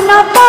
I'm not.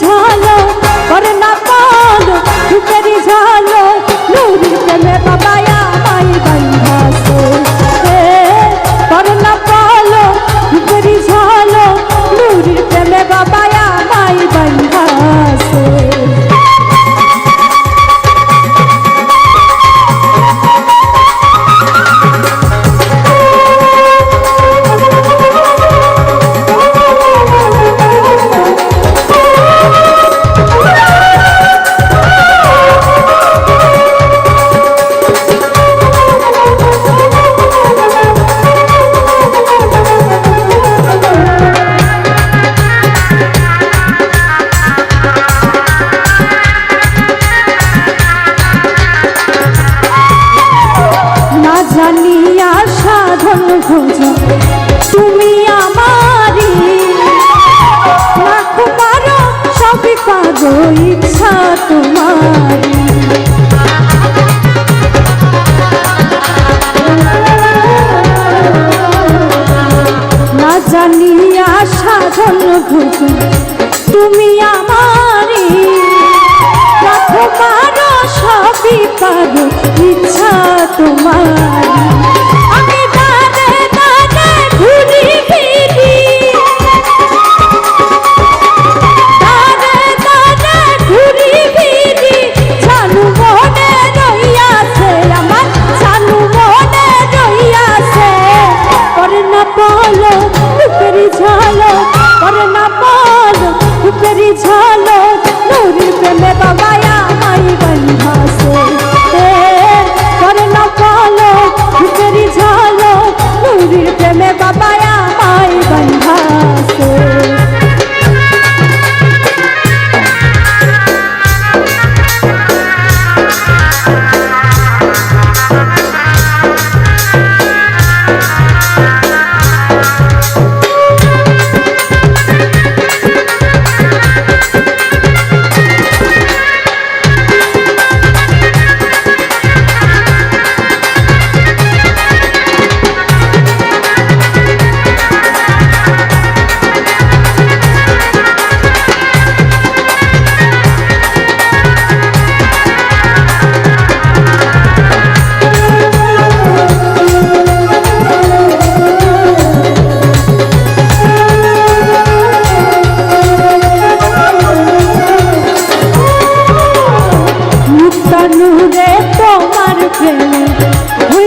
ঝালো করে না পালো ঢুকেরি ঝালো নুরি প্রেমে বাবাই সাধন খোঁজ। তুমি আমারি রাখো পারো সবই পারো ইচ্ছা তোমার না জানিয়া সাধন তুমি আমারি রাখো পারো সবই পারো ইচ্ছা তোমার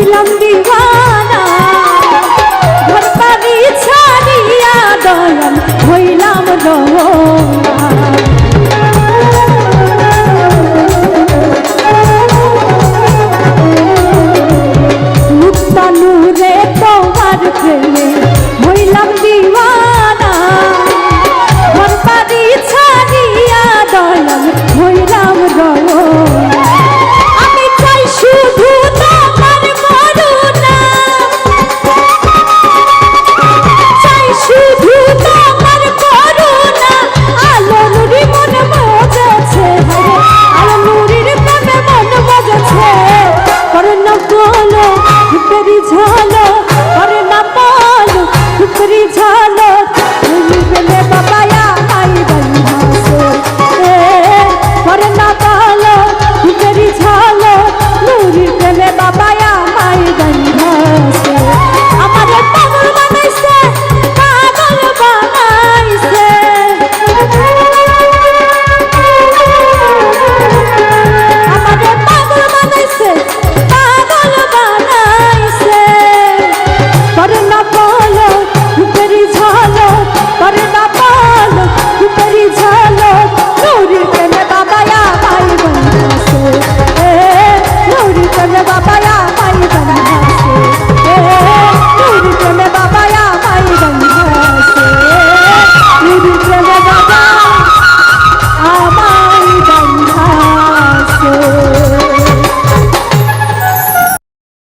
Selam